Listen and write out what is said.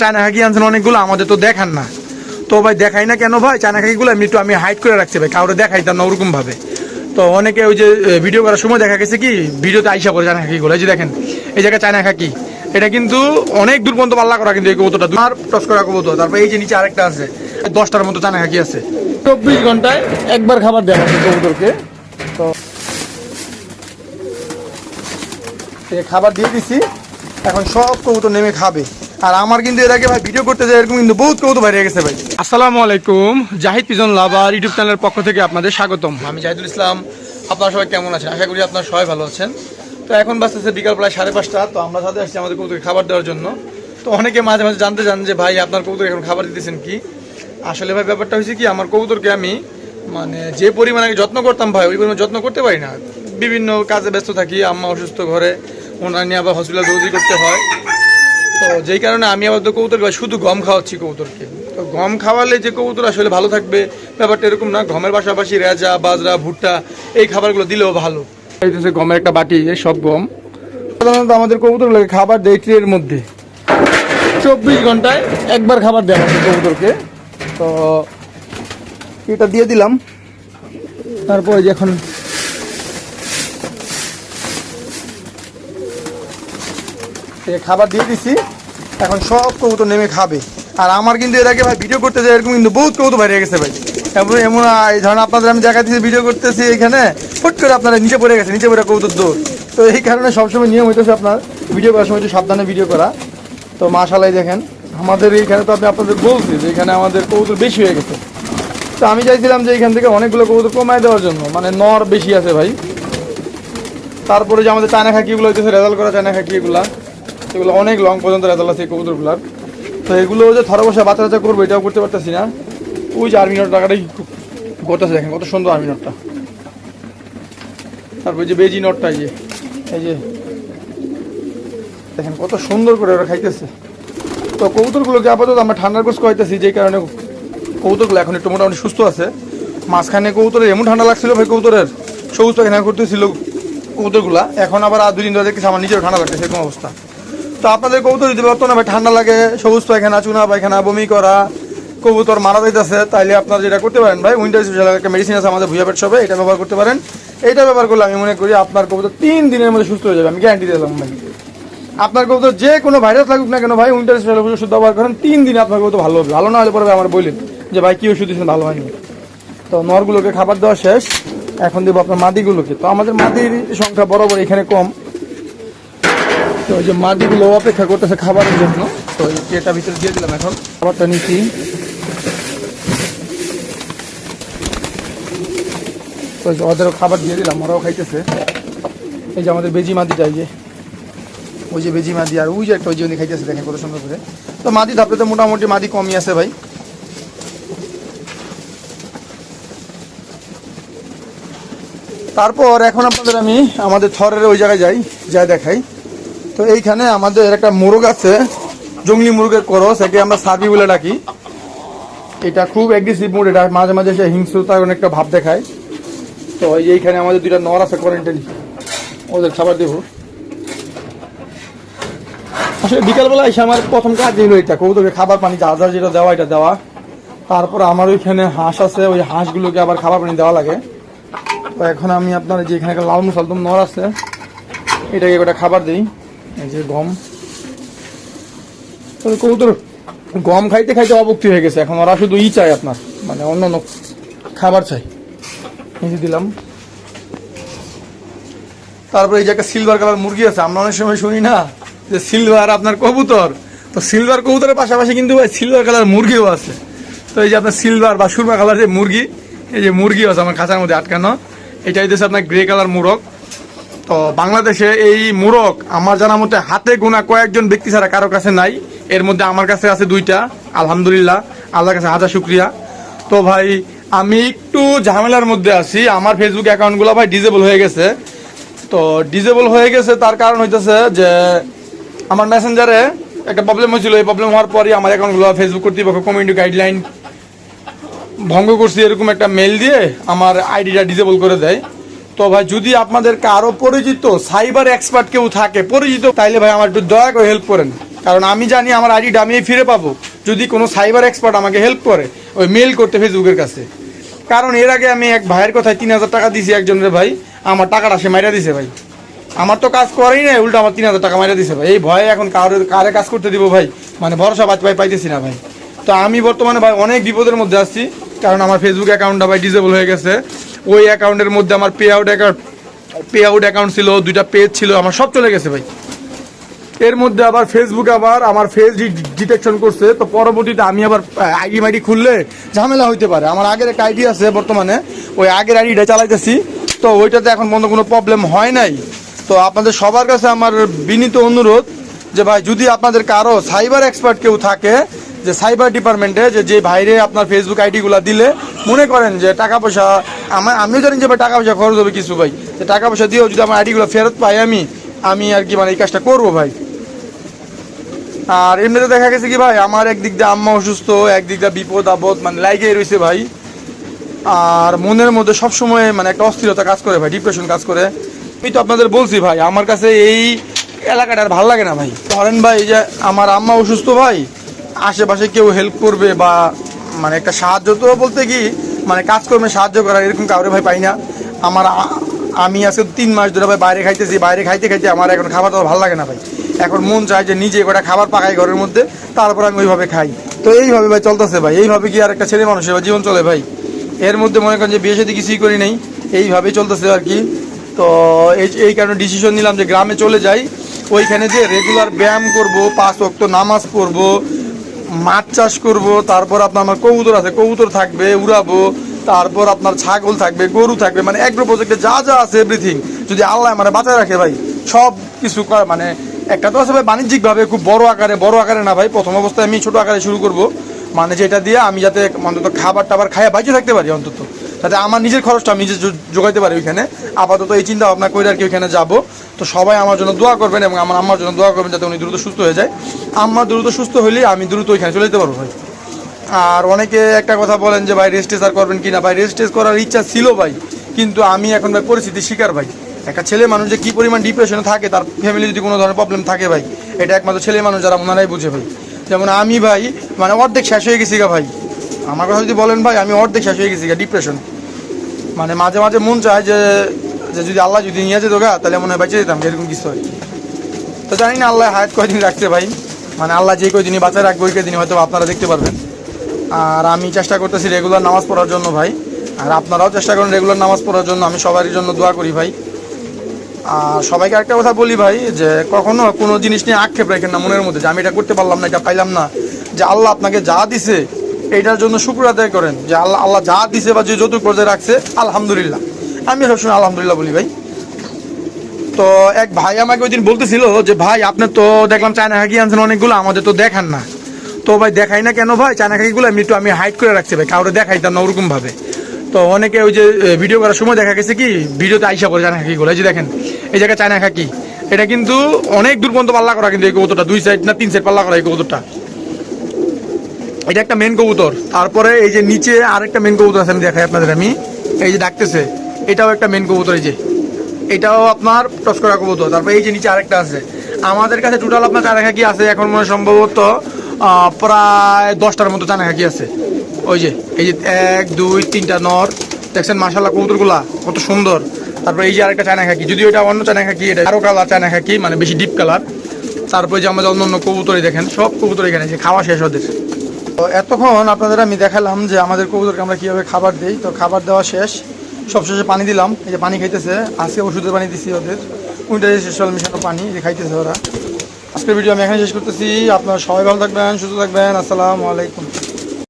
China খাকি আনছেন অনেকগুলো, আমাদের তো দেখান না। তো ভাই, দেখাই না কেন ভাই? চায়না খাকিগুলো এমনি একটু, আমি হাইড করে রাখছি ভাই, কাউরে দেখাইতাম না ওরকম ভাবে তো অনেকে ওই যে ভিডিও করার সময় দেখা গেছে কি, ভিডিওতে আইসা করে চায়না খাকিগুলো এই যে দেখেন, এই জায়গায় চায়না খাকি এটা কিন্তু অনেক দূর পর্যন্ত পাল্লা করা কিন্তু এই কবুতরটা। আর টস করা কবুতর, তারপর এই যে নিচে আরেকটা আছে, দশটার মতো চায়না খাকি আছে। চব্বিশ ঘন্টায় একবার খাবার দেওয়া হচ্ছে কবুতরকে। তো খাবার দিয়ে দিছি, এখন সব কবুতর নেমে খাবে। আর আমার কিন্তু এর আগে ভাই ভিডিও করতে যায় এরকম কিন্তু বহুত কবুতর বাইরে গেছে ভাই। আসসালামু আলাইকুম জাহিদ পিজন লাভার ইউটিউব চ্যানেলের পক্ষ থেকে আপনাদের স্বাগতম। আমি জাহিদুল ইসলাম আপনারা সবাই কেমন আছেন? আশা করি আপনারা সবাই ভালো আছেন। তো এখন বাজতেছে বিকাল প্রায় সাড়ে পাঁচটা তো আমরা সাথে আসছি আমাদের কবুতরকে খাবার দেওয়ার জন্য। তো অনেকে মাঝে মাঝে জানতে চান যে ভাই আপনার কবুতর এখন খাবার দিতেছেন কি? আসলে ভাই ব্যাপারটা হয়েছে কি আমার কবুতরকে আমি মানে যে পরিমাণে যত্ন করতাম ভাই ওই পরিমাণে যত্ন করতে পারি না। বিভিন্ন কাজে ব্যস্ত থাকি আম্মা অসুস্থ ঘরে ওনার নিয়ে আবার হসপিটাল দৌড়ি করতে হয়। তো যেই কারণে আমি আবার তো কবুতর শুধু গম খাওয়াচ্ছি কবুতরকে। তো গম খাওয়ালে যে কবুতর আসলে ভালো থাকবে ব্যাপারটা এরকম না গমের পাশাপাশি রেজা বাজরা ভুট্টা এই খাবারগুলো দিলেও ভালো। গমের একটা বাটি এই সব গম। সাধারণত আমাদের কবুতরগুলোকে খাবার দেয় ট্রের মধ্যে। চব্বিশ ঘন্টায় একবার খাবার দেওয়া হচ্ছে কবুতরকে। তো এটা দিয়ে দিলাম। তারপরে যে এখন খাবার দিয়ে দিছি। এখন সব কবুতর নেমে খাবে। আর আমার কিন্তু এর আগে ভাই ভিডিও করতে যায়, এরকম কিন্তু বহুত কবুতর বাইরে গেছে ভাই। এমন এমন এই ধরেন আপনাদের আমি দেখাচ্ছি ভিডিও করতেছি এখানে, ফুট করে আপনারা নিচে পড়ে গেছে, নিচে পড়ে কবুতর দৌড়। তো এই কারণে সবসময় নিয়ম হইতেছে আপনার ভিডিও করার সময় একটু সাবধানে ভিডিও করা। তো মাশালাই দেখেন, আমাদের এইখানে তো আপনি আপনাদের বলছি যে এখানে আমাদের কবুতর বেশি হয়ে গেছে। তো আমি চাইছিলাম যে এখান থেকে অনেকগুলো কবুতর কমায় দেওয়ার জন্য মানে নর বেশি আছে ভাই। তারপরে যে আমাদের চায়না খাকিগুলো হইতেছে, রেজাল্ট করা চায়না খাকি এগুলা অনেক লং পর্যন্ত রেজাল্ট আছে কবুতরগুলার তো এগুলো যে থরে বসে বাচ্চা বাচ্চা করব, এটাও করতে পারতেছি না। ওই যে আর্মি নট টাকাটাই করতেছে দেখেন কত সুন্দর আর্মি নটটা তারপর যে বেজি নটটা যে, এই যে, দেখেন কত সুন্দর করে ওরা খাইতেছে। তো কবুতরগুলোকে আপাতত আমরা ঠান্ডার কোর্স খাইতেছি যে কারণে কবুতরগুলো এখন একটু মোটামুটি সুস্থ আছে। মাঝখানে কবুতরের এমন ঠান্ডা লাগছিল ভাই কবুতরের, সবুজ পাখি না করতেছিল কবুতরগুলা। এখন আবার আর দুদিন ধরে দেখতেছি আমার নিজেরও ঠান্ডা লাগছে সেরকম অবস্থা। তো আপনাদের কবুতর যদি বর্তমানে ভাই ঠান্ডা লাগে, সবুজ পায়খানা, চুনা পায়খানা, বমি করা, কবুতর মারা যাইতেছে, তাইলে আপনারা যেটা করতে পারেন ভাই উইন্টার একটা মেডিসিন আছে আমাদের ভুয়া পেট শপে, এটা ব্যবহার করতে পারেন। এইটা ব্যবহার করলে আমি মনে করি আপনার কবুতর তিন দিনের মধ্যে সুস্থ হয়ে যাবে, আমি গ্যারান্টি দিলাম ভাই। আপনার কবুতর যে কোনো ভাইরাস লাগুক না কেন ভাই উইন্টার স্পেশাল ওষুধ ব্যবহার করেন, তিন দিন আপনার কবুতর ভালো হবে। ভালো না হলে পরে আমার বললেন যে ভাই, কি ওষুধ দিচ্ছেন ভালো হয়নি। তো নরগুলোকে খাবার দেওয়া শেষ, এখন দেবো আপনার মাদিগুলোকে। তো আমাদের মাদির সংখ্যা বরাবর এখানে কম। তো ওই যে মাদিগুলো অপেক্ষা করতেছে খাবারের জন্য, তো ট্রেটা ভিতরে দিয়ে দিলাম এখন। খাবারটা নিচ্ছি। তো ওদেরও খাবার দিয়ে দিলাম, ওরাও খাইতেছে। এই যে আমাদের বেজি মাদিটা, এই যে। ওই যে বেজি মাদি আর ওই যে একটা ওই যে উনি খাইতেছে, দেখেন কত সুন্দর করে। তো মাদি ধাপে তো মোটামুটি মাদি কমই আছে ভাই। তারপর এখন আপনাদের আমি আমাদের থরের ওই জায়গায় যাই যা দেখাই। তো এইখানে আমাদের একটা মোরগ আছে, জঙ্গলি মুরগের করস, একে আমরা সাবি বলে ডাকি। এটা খুব অ্যাগ্রেসিভ মুড এটা মাঝে মাঝে সে হিংস্রতার অনেকটা ভাব দেখায়। তো এইখানে আমাদের দুইটা নর আছে কোয়ারেন্টাইন ওদের খাবার দেবো। আসলে বিকালবেলা এসে আমার প্রথম কাজ হলো এটা কবুতরকে খাবার পানি, যা যা যেটা দেওয়া, এটা দেওয়া। তারপর আমার ওইখানে হাঁস আছে, ওই হাঁসগুলোকে আবার খাবার পানি দেওয়া লাগে। তো এখন আমি আপনার যে এখানে লাল মুসালদম নর আছে, এটাকে একটা খাবার দিই। এই যে গম। কবুতর, গম খাইতে খাইতে অবক্তি হয়ে গেছে। এখন ওরা শুধু ই চাই আপনার মানে অন্য অন্য খাবার চাই এই যে দিলাম। তারপরে এই যে একটা সিলভার কালার মুরগি আছে, আমরা অনেক সময় শুনি না যে সিলভার আপনার কবুতর। তো সিলভার কবুতরের পাশাপাশি কিন্তু ভাই সিলভার কালার মুরগিও আছে। তো এই যে আপনার সিলভার বা সুরমা কালার যে মুরগি, এই যে মুরগি আছে আমার খাঁচার মধ্যে আটকানো। এটা হইতেছে আপনার গ্রে কালার মুরগ। তো বাংলাদেশে এই মুরগ আমার জানা মতে হাতে গোনা কয়েকজন ব্যক্তি ছাড়া কারও কাছে নাই। এর মধ্যে আমার কাছে আছে দুইটা, আলহামদুলিল্লাহ, আল্লাহর কাছে হাজার শুক্রিয়া। তো ভাই, আমি একটু ঝামেলার মধ্যে আছি, আমার ফেসবুক অ্যাকাউন্টগুলো ভাই ডিজেবল হয়ে গেছে। তো ডিজেবল হয়ে গেছে, তার কারণ হইতেছে যে আমার মেসেঞ্জারে একটা প্রবলেম হয়েছিল। এই প্রবলেম হওয়ার পরই আমার অ্যাকাউন্টগুলো ফেসবুক কর্তৃপক্ষ কমিউনিটি গাইডলাইন ভঙ্গ করছি, এরকম একটা মেল দিয়ে আমার আইডিটা ডিজেবল করে দেয়। তো ভাই, যদি আপনাদের কারও পরিচিত সাইবার এক্সপার্ট কেউ থাকে, পরিচিত, তাইলে ভাই আমার একটু দয়া করে হেল্প করেন। কারণ আমি জানি আমার আইডিটা আমি ফিরে পাবো। যদি কোনো সাইবার এক্সপার্ট আমাকে হেল্প করে, ওই মেল করতে ফেসবুকের কাছে। কারণ এর আগে আমি এক ভাইয়ের কথায় তিন হাজার টাকা দিয়েছি একজনের ভাই, আমার টাকাটা সে মাইরা দিছে ভাই। আমার তো কাজ করেই না উল্টো আমার তিন হাজার টাকা মাইরা দিছে ভাই। এই ভয়ে এখন কারও, কারে কাজ করতে দিব ভাই? মানে ভরসা পাই পাই পাইতেছি না ভাই। তো আমি বর্তমানে ভাই অনেক বিপদের মধ্যে আছি। কারণ আমার ফেসবুক অ্যাকাউন্টটা ভাই ডিসেবল হয়ে গেছে। ওই অ্যাকাউন্টের মধ্যে আমার pay out account pay out account ছিল, দুইটা পেজ ছিল, আমার সব চলে গেছে ভাই। এর মধ্যে আবার ফেসবুক আবার আমার ফেস ডিটেকশন করছে, তো পরবর্তীতে আমি আবার আইডি মাইডি খুললে ঝামেলা হইতে পারে। আমার আগের একটা আইডি আছে বর্তমানে, ওই আগের আইডিটা চালাইতেছি, তো ওইটাতে এখন পর্যন্ত কোনো প্রবলেম হয় নাই। তো আপনাদের সবার কাছে আমার বিনীত অনুরোধ যে ভাই, যদি আপনাদের কারও সাইবার এক্সপার্ট কেউ থাকে যে সাইবার ডিপার্টমেন্টে যে যে ভাইরে আপনার ফেসবুক আইডিগুলো দিলে মনে করেন যে টাকা পয়সা আমার আমিও জানি যে ভাই টাকা পয়সা খরচ হবে কিছু ভাই। যে টাকা পয়সা দিয়েও যদি আমার আইডিগুলো ফেরত পাই আমি আমি আর কি মানে এই কাজটা করব ভাই। আর এমনিতে দেখা গেছে কি ভাই, আমার একদিক দিয়ে আম্মা অসুস্থ, একদিক দিয়ে বিপদ, আপদ মানে লাইগেই রয়েছে ভাই। আর মনের মধ্যে সবসময় মানে একটা অস্থিরতা কাজ করে ভাই ডিপ্রেশন কাজ করে। আমি তো আপনাদের বলছি ভাই, আমার কাছে এই এলাকাটা আর ভালো লাগে না ভাই। ধরেন ভাই যে আমার আম্মা অসুস্থ ভাই আশেপাশে কেউ হেল্প করবে বা মানে একটা সাহায্য তো বলতে কি মানে কাজকর্মে সাহায্য করার এরকম কাউরে ভাই পাই না। আমার আমি আজকে তিন মাস ধরে ভাই বাইরে খাইতেছি, বাইরে খাইতে খাইতে আমার এখন খাবার দাবার ভালো লাগে না ভাই। এখন মন চায় যে নিজে কটা খাবার পাকাই ঘরের মধ্যে, তারপর আমি ওইভাবে খাই। তো এইভাবে ভাই চলতেছে ভাই, এইভাবে কি আর একটা ছেলে মানুষের জীবন চলে ভাই? এর মধ্যে মনে করেন যে বিয়ে সাথে কিছুই করি নাই, এইভাবেই চলতেছে আর কি। তো এই এই কারণে ডিসিশন নিলাম যে গ্রামে চলে যাই, ওইখানে যে রেগুলার ব্যায়াম করব, পাঁচ ওয়াক্ত নামাজ পড়ব মাছ চাষ করব, তারপর আপনার আমার কবুতর আছে, কবুতর থাকবে, উড়াবো, তারপর আপনার ছাগল থাকবে, গরু থাকবে মানে এগ্রো প্রজেক্টে যা যা আছে এভরিথিং যদি আল্লাহ মানে বাঁচায় রাখে ভাই, সব কিছু মানে একটা তো আছে ভাই, বাণিজ্যিকভাবে খুব বড় আকারে বড় আকারে না ভাই, প্রথম অবস্থায় আমি ছোট আকারে শুরু করব মানে যেটা দিয়ে আমি যাতে অন্তত খাবার টাবার খাইয়া বাঁচিয়ে থাকতে পারি অন্তত। যাতে আমার নিজের খরচটা আমি নিজে জোগাইতে পারি ওইখানে। আপাতত এই চিন্তা ভাবনা করে আর কি ওইখানে যাব। তো সবাই আমার জন্য দোয়া করবেন এবং আমার আম্মার জন্য দোয়া করবেন যাতে উনি দ্রুত সুস্থ হয়ে যায়। আম্মা দ্রুত সুস্থ হলেই আমি দ্রুত ওইখানে চলে যেতে পারব ভাই। আর অনেকে একটা কথা বলেন যে, ভাই রেজিস্ট্রেস আর করবেন কিনা? ভাই রেজিস্ট্রেস করার ইচ্ছা ছিল ভাই, কিন্তু আমি এখন ভাই পরিস্থিতি শিকার ভাই। একটা ছেলে মানুষ যে কী পরিমাণ ডিপ্রেশনে থাকে, তার ফ্যামিলি যদি কোনো ধরনের প্রবলেম থাকে ভাই, এটা একমাত্র ছেলে মানুষ যারা ওনারাই বুঝে ভাই। যেমন আমি ভাই মানে অর্ধেক শেষ হয়ে গেছি গা ভাই। আমার কথা যদি বলেন ভাই, আমি অর্ধেক শেষ হয়ে গেছি ডিপ্রেশন মানে মাঝে মাঝে মন চায় যে যে যদি আল্লাহ যদি নিয়ে যেত গা, তাহলে মনে হয় বেঁচে যেতাম, এরকম কিছু হয়। তো জানি না আল্লাহ হায়াত কয়দিন রাখছে ভাই। মানে আল্লাহ যে কয়দিনই বাঁচায় রাখবে, ওই কয়দিনই হয়তো আপনারা দেখতে পারবেন। আর আমি চেষ্টা করতেছি রেগুলার নামাজ পড়ার জন্য ভাই। আর আপনারাও চেষ্টা করেন রেগুলার নামাজ পড়ার জন্য, আমি সবারই জন্য দোয়া করি ভাই। আর সবাইকে একটা কথা বলি ভাই, যে কখনো কোনো জিনিস নিয়ে আক্ষেপ রাখেন না মনের মধ্যে, যে আমি এটা করতে পারলাম না, এটা পাইলাম না। যে আল্লাহ আপনাকে যা দিছে এইটার জন্য শুক্র আদায় করেন যে আল্লাহ আল্লাহ যা দিছে বা যে যৌতুক পর্যায়ে রাখছে, আলহামদুলিল্লাহ। আমি সবসময় আলহামদুলিল্লাহ বলি ভাই। তো এক ভাই আমাকে ওই দিন বলতেছিল যে, ভাই আপনার তো দেখলাম চায়না খাকি আনছেন অনেকগুলো, আমাদের তো দেখান না। তো ভাই, দেখাই না কেন ভাই? চায়না খাকিগুলো এমনি একটু আমি হাইড করে রাখছি ভাই, কাউরে দেখাইতাম না ওরকম ভাবে তো অনেকে ওই যে ভিডিও করার সময় দেখা গেছে কি ভিডিওতে আইসা করে চায়না খাকিগুলো। এই যে দেখেন, এই জায়গায় চায়না খাকি। এটা কিন্তু অনেক দূর পর্যন্ত পাল্লা করা কিন্তু এই কবুতরটা, দুই সাইড না, তিন সাইড পাল্লা করা এই কবুতরটা। এটা একটা মেন কবুতর। তারপরে এই যে নিচে আরেকটা মেন কবুতর আছে, আমি দেখাই আপনাদের আমি। এই যে ডাকতেছে, এটাও একটা মেন কবুতর, এই যে। এটাও আপনার টস করা কবুতর। তারপরে এই যে নিচে আরেকটা আছে। আমাদের কাছে টোটাল আপনার চানাখাকি আছে, এখন মনে সম্ভবত প্রায় দশটার মতো চানাখাকি আছে। ওই যে, এই যে এক, দুই, তিনটা নর। দেখছেন মাসাল্লাহ কবুতরগুলা, কত সুন্দর। তারপরে এই যে আরেকটা চায়না খাকি যদিও এটা অন্য চায়না খাকি এটা আরও কালার চায়না খাকি মানে বেশি ডিপ কালার। তারপরে যে আমাদের অন্য অন্য কবুতরই দেখেন, সব কবুতর এখানে খাওয়া শেষ ওদের। এতক্ষণ আপনাদের আমি দেখালাম যে আমাদের কবুতরকে আমরা কীভাবে খাবার দিই। তো খাবার দেওয়া শেষ। সবশেষে পানি দিলাম। এই যে পানি খাইতেছে। আজকে ওষুধের পানি দিচ্ছি ওদের। উইন্টার স্পেশাল মিশানো পানি যে খাইতেছে ওরা। আজকের ভিডিও আমি এখানে শেষ করতেছি। আপনারা সবাই ভালো থাকবেন, সুস্থ থাকবেন। আসসালামু আলাইকুম।